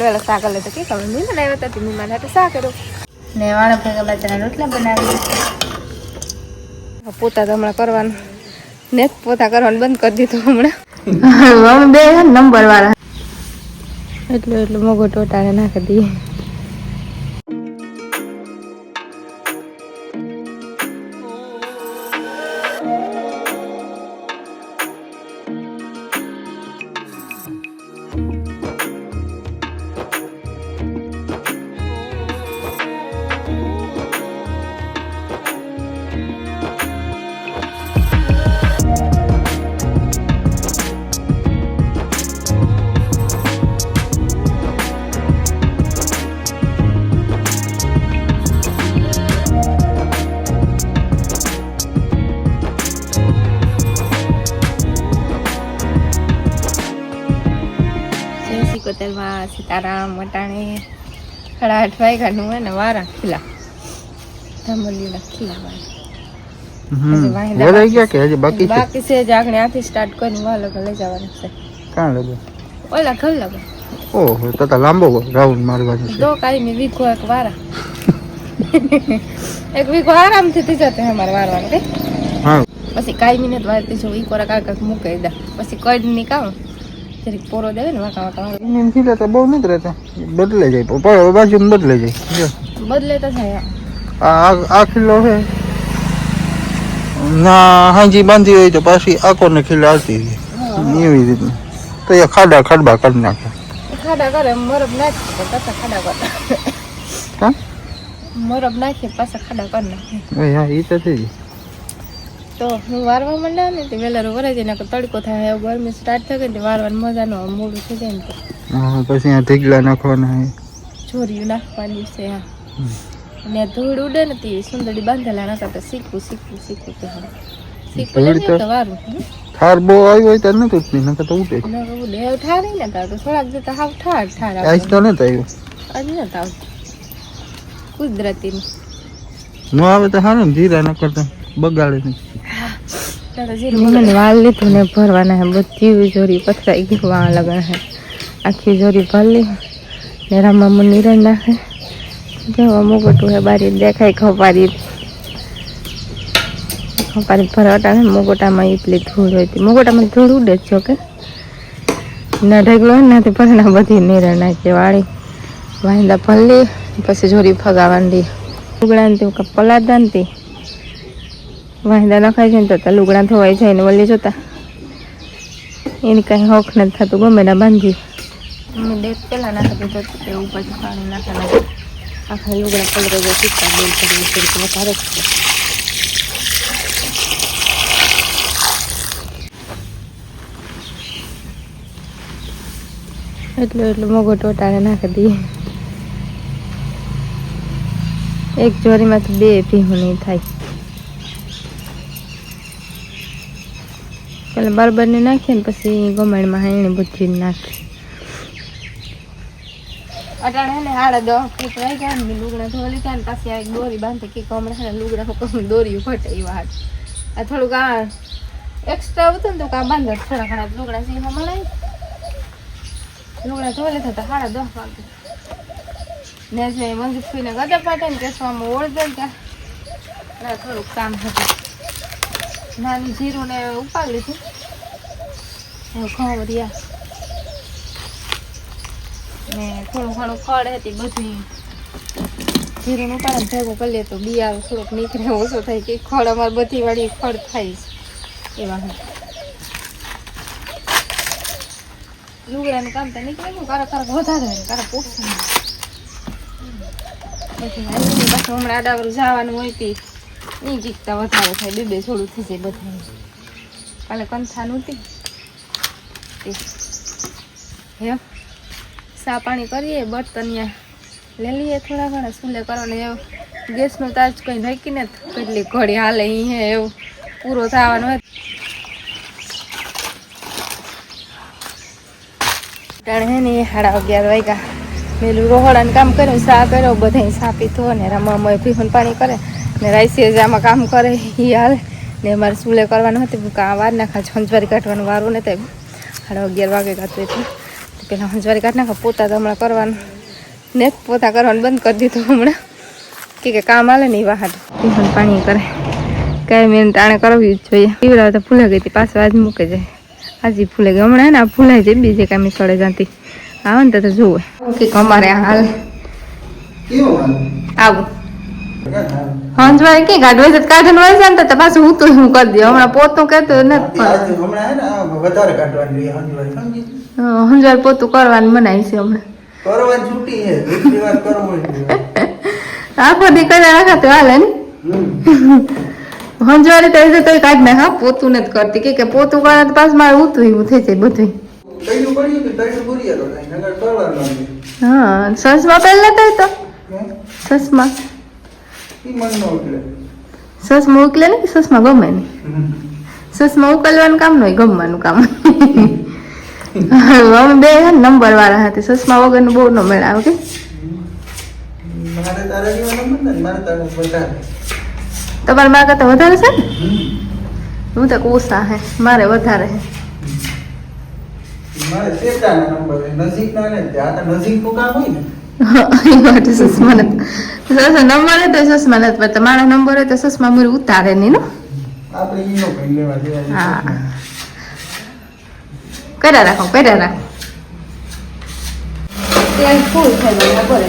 વેલા શાક લે તો કે ખબર નહીં બનાવ્યો તો તીમી મારે તો શાક કર્યો ને વાળા ભેગા બાજરાના રોટલા બનાવી પોતા તો હમણાં કરવાનું. ને પોતા કરવાનું બંધ કરી દીધું હમણાં. બે નંબર વાળા. એટલું એટલું મગો ટોટાને નાખી દઈએ. સિકોતેરમાં સીતારામ વટાણી સાડા આઠ વાગ્યાનું હોય ને વારા ખીલા ધમલીના ખીલા વાળા વરાઈ ગયા કે હજી બાકી છે? બાકી છે જ આગળ આથી સ્ટાર્ટ કરીને વાલો લઈ જવાનું છે. કાં લગે ઓલા ઘર લગે ઓહો તો તો લાંબો રાઉન્ડ મારવાનો છે દો કાઈ મેં એક વારા. એક વીકો આરામથી થઈ જતો અમારે વારવાનું કે? હા. પછી કાઈ મિનિટ વારતી છું ઈ કોરા મૂકી દે પછી કડની કામ. જરીક પોરો દેવે ને વાંકા વાંકા. એમ ખીલે તો બહુ નથી રહેતા. બદલે જાય પણ બાજુ બદલે જાય. જો. બદલે તો થાય આ આ- ખીલો છે. ના હાજી બાંધી હોય તો પાછી આકોને ખીલે આવતી એવી રીતના. તો એ ખાડા ખાડબા કરી નાખે. ખાડા કરે મરબ નાખી પાછા ખાડા કરે. મરબ નાખી પાછા ખાડા કરી નાખે. હા એ તો થઈ જાય. તો હું વારવા માંડ્યા ને તે વેલારો વરાઈ જાય ને તડકો થાય ગરમી સ્ટાર્ટ થાય ને વારવાની મજા નો મોડું થઈ જાય ને પછી આ ઢીગલા નાખવાના. ચોરીયું નાખવાની છે હા. અને ધૂળ ઉડે ને તે સુંદરી બાંધેલા નતા તો શીખવું શીખવું શીખવું તો હા. શીખવું તો- વારું? બહુ આવી હોય તો નથી ઉઠતી નકર તો ઉઠે ન તાર તો થોડાક જતા હાવ ઠાર ઠાર આજ તો નથી આવ્યું. આજ નથી આવતું. કુદરતી ન આવે તો સારું જીરા ન કરતા બગાડે નહીં. મને વાલ લીધું ને ભરવાના હે બધી જોરી પથરાઈ ગઈ લગા લગન હે. આખી જોરી ભરલી ને રામામુ નિરણ નાખે. જવા મુગટું હે બારી દેખાય ખપારી. ખપારી ભરવાટા ને મુગોટામાં એટલી ધૂળ હોય હતી મુગોટામાં ધૂળ ઉડે જ છો કે ના ઢગલો હોય ને તે ભરના બધી નિરણ નાખી વાળી. વાંદા ભરલી પછી જોરી ફગાવાની. ઉગડાને તે પલાદાન તે. વાંદા નખાય છે ને તો લુગડા ધોવાઈ જાય ને વળી જોતા. એની કાંઈ હોખ નથી થતું ગમે ના બાંધી મેં ડેટ પહેલાં નાખી દીધો તે ઉપરથી પાણી નાખેલા આખા લુગડા પલરે જાય ચૂકતા બેલ કરી વધારે એટલું એટલું મોગો ટોટાને નાખી દઈએ. એક જોરીમાંથી બે ભીહું નહીં થાય. પેલા બરબરને નાખીએ ને પછી ગમાણમાં હાઈને બુદ્ધિ નાખી. અટાણે ને હાડા દો રહી ગયા ને, લુગડા ધોલી લીધા ને, પાછી એક દોરી બાંધે કે હમણાં ને લુગડા ઉપર દોરી ફટે એ વાત આ થોડુંક આ એક્સ્ટ્રા હતું ને, તો આ બાંધો થોડા ઘણા લુગડા એમાં મળે લુગડા ધોઈ લીધા હાડા દસ વાગે. ને જે મંજુ ફીને ગદા પાટે ને કેસવામાં ઓળદે ત્યાં થોડુંક કામ હતું. નાની જીરું ને ઉપાડી લીધું. ઘઉં ને થોડું ઘણું ખડ હતી બધી જીરું ઉપાડે ભેગું કરી લે તો બિયાર થોડુંક નીકળે, ઓછો થાય કે ખડ અમારે બધી વાળી થાય એવા લુગડાનું કામ તો નીકળે ને કારા વધારે હોય કારા પોષણ પછી પાછું હમણાં આડાવરું જવાનું હોય તે એ ચીકતા વધારે થાય. બે બે થોડું થઈ જાય બધું કાલે કંથા નહોતી. હે? સા પાણી કરીએ, બર્તન લઈ લઈએ થોડા ઘણા સુલે કરવાને એવું ગેસનો તાજ કંઈ નાખીને કેટલી ઘડી હાલે અહીંયા એવું. પૂરો થવાનો હોય. ટાણે હે ને સાડા અગિયાર વાગ્યા. પેલું રોહડાનું કામ કર્યું, સા કર્યો બધા સા પીધો ને રમવામાં ભીખું પાણી કરે. ને રાઈસી આમાં કામ કરે એ હાલે. ને મારે સ્કૂલે કરવાનું હતું કાં વાર નાખા હંજવારી કાઢવાનું વારું ને તે સાડા અગિયાર વાગે કાઢતું એટલે પેલા હંજવારી કાઢ નાખા પોતા તો હમણાં કરવાનું. ને પોતા કરવાનું બંધ કરી દીધું હમણાં. કે કે કામ આલે ને એ વાહન. ટિફિન પાણી કરે. કાંઈ મેં તાણે કરવી જ જોઈએ. પીવડાવે તો ફૂલે ગઈ હતી પાછું આજ મૂકે જાય. આજે ફૂલે ગઈ. હમણાં ને આ ફૂલાઈ જાય બીજે કાંઈ સડે જાતી આવે ને તો જોવે કે અમારે હાલ? આવું. હંજવારી કે ગાડવે છે કાઢન હોય છે ને તો પાછું હું તો હું કરી દઉં. હમણાં પોતું કહેતું નથી આજે હમણાં હે ને વધારે કાઢવાની રહી હંજવારી પોતું કરવાનું મનાય છે હમણાં. કરવાની છૂટી છે વાર આખો દી કર્યા રાખા તો હાલે ને. હંજવારી તો તો કાઢ ના હા પોતું નથી કરતી. કે પોતું કરે તો પાછું મારે ઉતરી હું થઈ જાય બધું. હા સસમાં પહેલા થાય તો? સસમા? ઈ મન નો ને કે સસમા ગમે ને સસમા ઉકલવાનું કામ નહીં ગમવાનું કામ. અમે બે ને નંબર વાળા હતા સસમા વગરનું બહુ નો મેળ આવે કે મારે ને મારે તમારા મા કરતા વધારે છે ને? હું તો ઓછા હે મારે વધારે હે. મારે નજીકના ને આ તો નજીકનું કામ હોય ને. સસ નંબર હે તો સસમા નથી પણ તમારો નંબર હોય તો સસમા મૂરી ઉતારે નહીં નો હા કર્યા રાખો કર્યા રાખો તેલ ફૂલ થઈ ગયું બોલે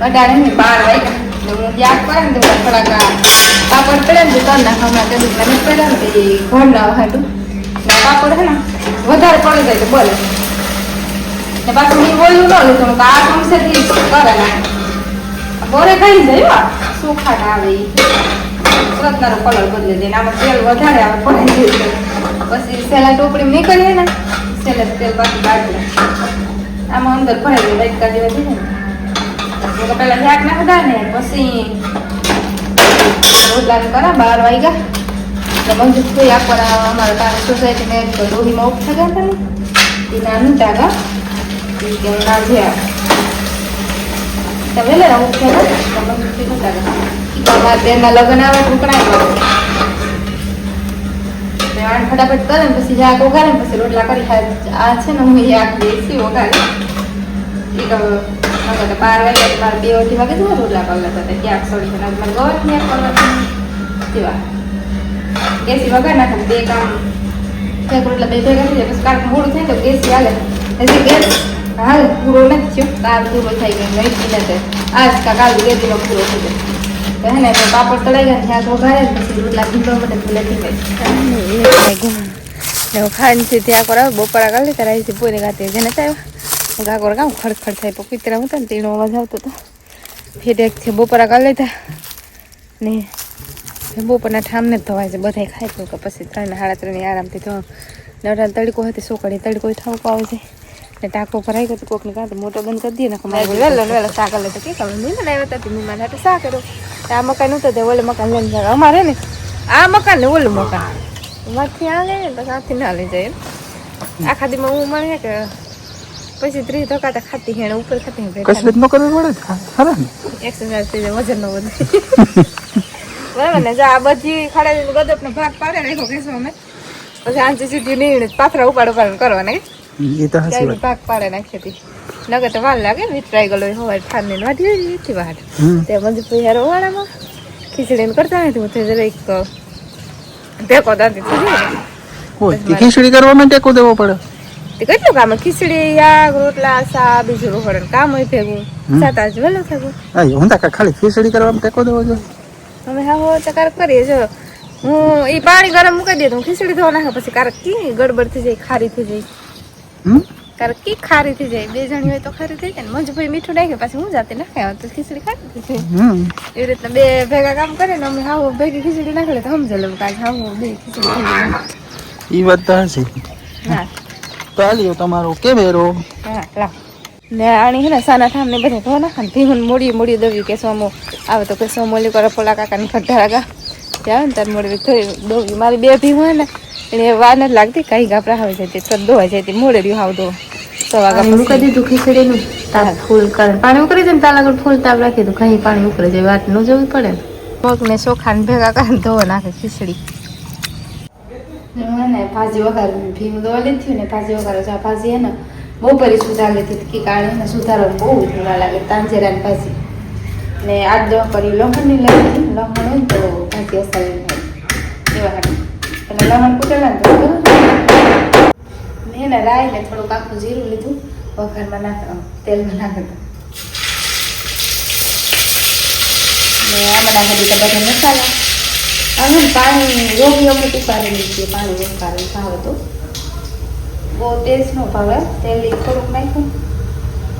અઢારે ને બાર વાગ્યા હું કરે ને તો થોડાક આ પાપડ પડે ને તો નાખવા માટે દુકાને પડે ને તો ઘોડ ના હાટું ને આ પાપડ હે વધારે પડી જાય તો બોલે. ને પાછું મેં બોલ્યું ન લીધું તો આ કમસેથી કરે ને? બોરે ખાઈ જાય સુખાટ આવે એ સુરતનારો કલર બદલે દે આમાં તેલ વધારે આવે, પડી પછી સેલા ટોપડી નીકળીએ ને, સેલા તેલ પાછું કાઢી આમાં અંદર ભરાઈ જાય વાટકા જેવા થઈ જાય ને પેલા શાક નાખતા ને, પછી રોટલા કરા, બાર વાગ્યા. એટલે મંજુ યા આપવાના અમારા તારા સોસાયટીને રોહીમાં ઉઠા ગયા હતા ને, એ નાનું તાગા એ કે ના જે તમે લે ઉઠ્યા ને તો મંજુ કીધું તાગા અમારા બેનના લગ્ન આવે ને ફટાફટ કરે ને, પછી શાક ઉગાડે ને, પછી રોટલા કરી ખાય. આ છે ને, હું શાક બેસી મને તો બાર વાગે તો મારે બે અઢી વાગે જવા રોટલા કરી લેતા હતા. ક્યાંક સોળી છે મારે ગવર ક્યાંક કરવા જેવા. ગેસી વગર નાખે બે કામ એક રોટલા બે ભેગા થઈ જાય પછી મોડું થાય તો ગેસી હાલે હજી ગેસ હાલ પૂરો નથી થયો કાલ પૂરો થઈ ગયો નહીં નથી આજ કા કાલ ગેસીમાં પૂરો થઈ ગયો તો પાપડ તળાઈ ગયા ત્યાં તો વઘારે પછી રોટલા ત્યાં કરાવે બપોરા કાલે લીધા છે પૂરી ગાતી જેને ચાવ્યા ગાગોર ગામ ખડખડ થાય પણ હું હતા ને તેનો અવાજ આવતો હતો ફેર એક છે બપોરા કરી લીધા ને બપોરના ઠામને જ ધોવાય છે. બધાય ખાય તો કે પછી ત્રણ સાડા ત્રણે આરામથી ધો નવરા તડકો હતી સોકડી તડકો ઠાવકો આવે છે. ને ટાંકો ભરાઈ ગયો તો કોકની કાં તો મોટો બંધ કરી દઈએ ને મારે વહેલો વહેલો શાક લે તો કે તમે નહીં બનાવ્યા હતા તે મહેમાન હાટું શાક કર્યો તો આ મકાન નહોતું તે ઓલે મકાન લઈને જાય અમારે ને આ મકાન ને ઓલું મકાન. માથી આ લે ને પછી આથી ના લઈ જાય એમ. આખા દીમાં હું મળે કે પછી ત્રીસ ધકાતા ખાતી હેણે ઉપર ખાતી કસરત ન કરવી પડે? ને? ખરા એક્સરસાઇઝ થઈ જાય વજન ન વધે. બરાબર ને જો આ બધી ખાડા ગદપ નો ભાગ પાડે રાખ્યો કેસો અમે પછી આંચી સીધી નીણ પાથરા ઉપાડ ઉપાડ કરવાના એ તો હાચી વાત. ભાગ પાડે નાખી હતી નગર તો વાર લાગે ગયેલો હોય ઠારની વાટી હતી વાટ તે મંજુ પછી રોવાડામાં ખીચડીને કરતા નથી હું જરા એક ટેકો દાંતી થઈ હોય ખીચડી કરવા માટે ટેકો દેવો પડે? તે કેટલું કામ? ખીચડી શાક રોટલા સા બીજું રોકડ કામ હોય ભેગું. સાત આજ વહેલું થયું હા હું તા ખાલી ખીચડી કરવામાં ટેકો દેવો જોઈએ? અમે હા હો કારક કરીએ. જો હું એ પાણી ગરમ મૂકી દે તો હું ખીચડી ધોવા નાખે પછી કારક કી ગડબડ થઈ જાય ખારી થઈ જાય. કારક કી ખારી થઈ જાય. બે જણી હોય તો ખારી થઈ જાય ને મંજુભાઈ મીઠું નાખે પછી હું જાતે નાખે તો ખીચડી ખારી થઈ જાય. એવી રીતના બે ભેગા કામ કરે ને અમે હાવ ભેગી ખીચડી નાખે તો સમજે કારણ કાંઈ હાવ બે ખીચડી એ વાત તો હશે હા. તો હાલ્યો તમારો કેમેરો હા લાવ. ને આણી હે ને સાના ઠામ ને બધા ધોના નાખે ને ભીહું મોડી મોડી દવ્યું કે સોમો. આવે તો કે સોમો ઓલી કરે પોલા કાકાની ખડ્ડા રાગા ત્યાં ને તાર મોડી ધોઈ દવ્યું મારી બે ભીમ હોય ને એને વાર નથી લાગતી કઈ ગાપરા આવે જતી તે દોવા જતી જાય તે મોડે રહ્યું હાવ દો સો વાગા કરી દીધું ખીચડીનું. તાપ ફૂલ કરે. પાણી ઉકળી જાય ને તાલા આગળ ફૂલ તાપ રાખી દીધું કઈ પાણી ઉકળે જાય વાત ન જવું પડે. ને મગને ચોખાને ભેગા કરીને ધોવા નાખે ખીચડી. ને ભાજી વઘાર ભીમ દોવા લીધી ને ભાજી વઘાર ભાજી હે ને બહુ પરી સુધાર લીધી કે કાળે એને સુધારો બહુ જોવા લાગે તાંજેરાની ભાજી. ને આજ દવા કરી લહણની લઈ લીધી હોય તો ભાજી અસાવી એવા હાટું. એટલે લહણ કૂટેલા ને મેં ને રાઈ ને થોડુંક આખું જીરું લીધું, વઘારમાં નાખ તેલમાં નાખી દીધું ને આમાં નાખી દીધા બધા મસાલા. હવે પાણી, રોગી અમુક ઉકાળી લીધી પાણી ઉકાળી ભાવે તો. બહુ ટેસ્ટ નો ભાવે તેલ થોડુંક નાખ્યું.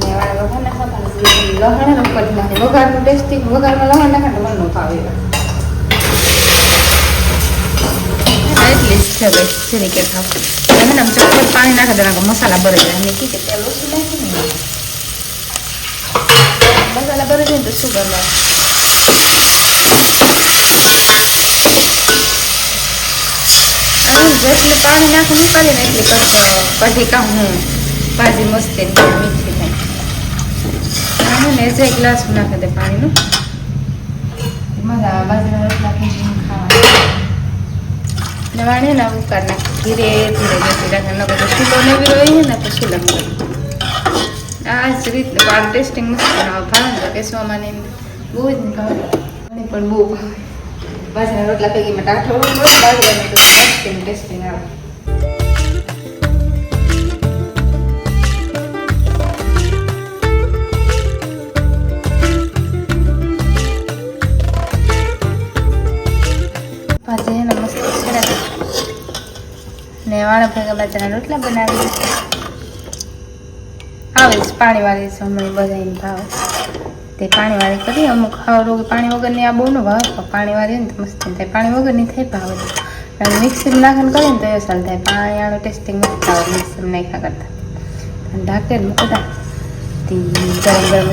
ને વાળા વઘાર નાખવા ભાજી લહણ ઉપર નાખે. વઘારનું ટેસ્ટિંગ, વઘારમાં લહણ નાખે નો ભાવે એટલી છે બસ, જેની કે ખાવ. તમે ને ચોખ્ખું પાણી નાખે તો નાખો મસાલા ભરે જાય એમને કી કે તેલ ઓછું નાખ્યું ને મસાલા ભરે જાય તો શું કરવાનું આનું જેટલું પાણી નાખું નીકળે ને એટલી કઢ કામ હું ભાજી મસ્ત મીઠી થાય. આનું ને જે ગ્લાસ નાખી દે પાણીનું. મજા બાજરીના રોટલા ખીચડી ખાવા ને વાણે ને ઉકાર નાખી ધીરે ધીરે બેસી રાખે ન તો ચૂલો ને બી રહી ને તો લખી આ જ રીતનું ટેસ્ટિંગ મસ્ત ભાવે કેસવામાં બહુ જ ભાવે. પણ બહુ ભાવે. બાજરીના રોટલા પૈકી માં ટાઠો બાજરાનું તો ટેસ્ટિંગ આવે. ને વાળા ભેગા બાજરાના રોટલા બનાવી આવે પાણી વાળી છે હમણાં બધા ભાવે. તે પાણીવાળી કરી, અમુક રોગ પાણી વગરની આ બહુ ન ભાવે પણ હોય ને તો મસ્ત થાય. પાણી વગરની થાય ભાવે મિક્સર નાખીને કરીએ ને તો સારું થાય. પાણી આનું ટેસ્ટિંગ મસ્ત આવે મિક્સર નાખ્યા કરતા. અને ઢાંકેલ મૂકતા ગરમ ગરમ